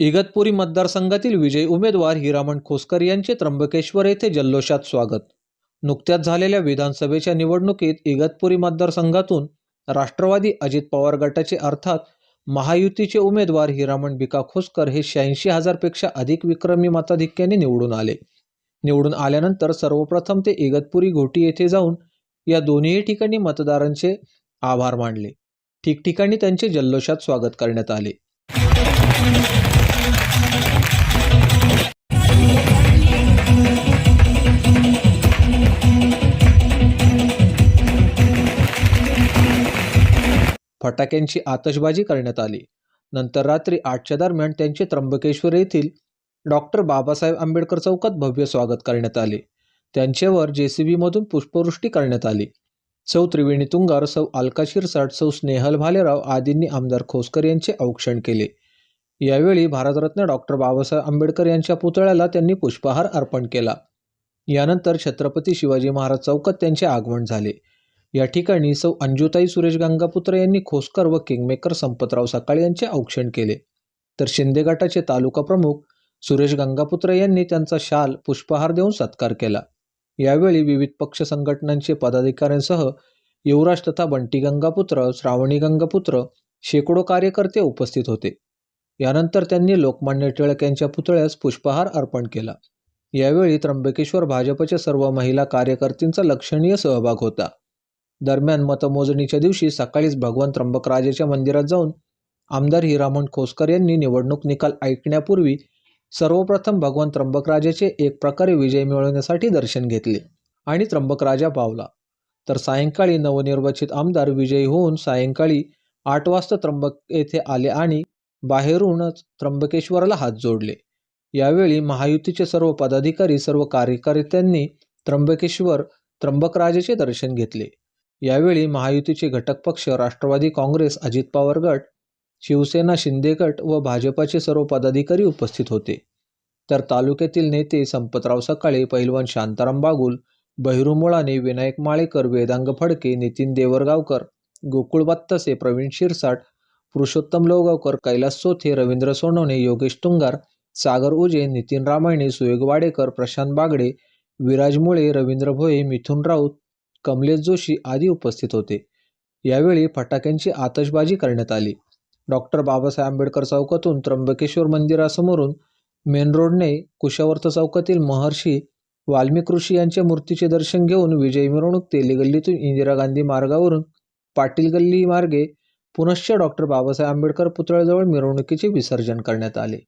इगतपुरी मतदारसंघातील विजयी उमेदवार हिरामण खोसकर यांचे त्र्यंबकेश्वर येथे जल्लोषात स्वागत. नुकत्याच झालेल्या विधानसभेच्या निवडणुकीत इगतपुरी मतदारसंघातून राष्ट्रवादी अजित पवार गटाचे अर्थात महायुतीचे उमेदवार हिरामण बिका खोसकर हे शहाऐंशी हजारपेक्षा अधिक विक्रमी मताधिक्याने निवडून आले. निवडून आल्यानंतर सर्वप्रथम ते इगतपुरी घोटी येथे जाऊन या दोन्ही ठिकाणी मतदारांचे आभार मानले. ठिकठिकाणी त्यांचे जल्लोषात स्वागत करण्यात आले. फटाक्यांची आतषबाजी करण्यात आली. नंतर रात्री आठच्या दरम्यान त्यांचे त्र्यंबकेश्वर येथील डॉक्टर बाबासाहेब आंबेडकर चौकात भव्य स्वागत करण्यात आले. त्यांच्यावर जेसीबीमधून पुष्पवृष्टी करण्यात आली. सौ त्रिवेणी तुंगार सौ अलका शिरसाट सौ स्नेहल भालेराव आदींनी आमदार खोसकर यांचे औक्षण केले. यावेळी भारतरत्न डॉक्टर बाबासाहेब आंबेडकर यांच्या पुतळ्याला त्यांनी पुष्पहार अर्पण केला. यानंतर छत्रपती शिवाजी महाराज चौकात त्यांचे आगमन झाले. या ठिकाणी सौ अंजुताई सुरेश गंगापुत्र यांनी खोसकर व किंगमेकर संपतराव सकाळ यांचे औक्षण केले. तर शिंदे गटाचे तालुका प्रमुख सुरेश गंगापुत्र यांनी त्यांचा शाल पुष्पहार देऊन सत्कार केला. यावेळी विविध पक्ष संघटनांचे पदाधिकाऱ्यांसह युवराज तथा बंटी गंगापुत्र श्रावणी गंगापुत्र शेकडो कार्यकर्ते उपस्थित होते. यानंतर त्यांनी लोकमान्य टिळक यांच्या पुतळ्यास पुष्पहार अर्पण केला. यावेळी त्र्यंबकेश्वर भाजपच्या सर्व महिला कार्यकर्त्यांचा लक्षणीय सहभाग होता. दरम्यान मतमोजणीच्या दिवशी सकाळीच भगवान त्र्यंबकराजेच्या मंदिरात जाऊन आमदार हिरामण खोसकर यांनी निवडणूक निकाल ऐकण्यापूर्वी सर्वप्रथम भगवान त्र्यंबकराजाचे एक प्रकारे विजय मिळवण्यासाठी दर्शन घेतले आणि त्र्यंबकराजा पावला. तर सायंकाळी नवनिर्वाचित आमदार विजयी होऊन सायंकाळी आठ वाजता त्र्यंबक येथे आले आणि बाहेरूनच त्र्यंबकेश्वराला हात जोडले. यावेळी महायुतीचे सर्व पदाधिकारी सर्व कार्यकर्त्यांनी त्र्यंबकेश्वर त्र्यंबकराजाचे दर्शन घेतले. यावेळी महायुतीचे घटक पक्ष राष्ट्रवादी काँग्रेस अजित पवार गट शिवसेना शिंदे गट व भाजपाचे सर्व पदाधिकारी उपस्थित होते. तर तालुक्यातील नेते संपतराव सकाळे पैलवान शांताराम बागुल बहिरू मुळाने विनायक माळेकर वेदांग फडके नितीन देवरगावकर गोकुळ बत्तसे प्रवीण शिरसाट पुरुषोत्तम लोगावकर कैलास सोथे रवींद्र सोनवणे योगेश तुंगार सागर उजे नितीन रामायणे सुयोग वाडेकर प्रशांत बागडे विराज मुळे रवींद्र भोये मिथुन राऊत कमलेश जोशी आदी उपस्थित होते. यावेळी फटाक्यांची आतषबाजी करण्यात आली. डॉक्टर बाबासाहेब आंबेडकर चौकातून त्र्यंबकेश्वर मंदिरासमोरून मेन रोडने कुशावर्त चौकातील महर्षी वाल्मिक ऋषी यांच्या मूर्तीचे दर्शन घेऊन विजयी मिरवणूक तेली गल्लीतून इंदिरा गांधी मार्गावरून पाटील गल्ली मार्गे पुनश्च डॉक्टर बाबासाहेब आंबेडकर पुतळ्याजवळ मिरवणुकीचे विसर्जन करण्यात आले.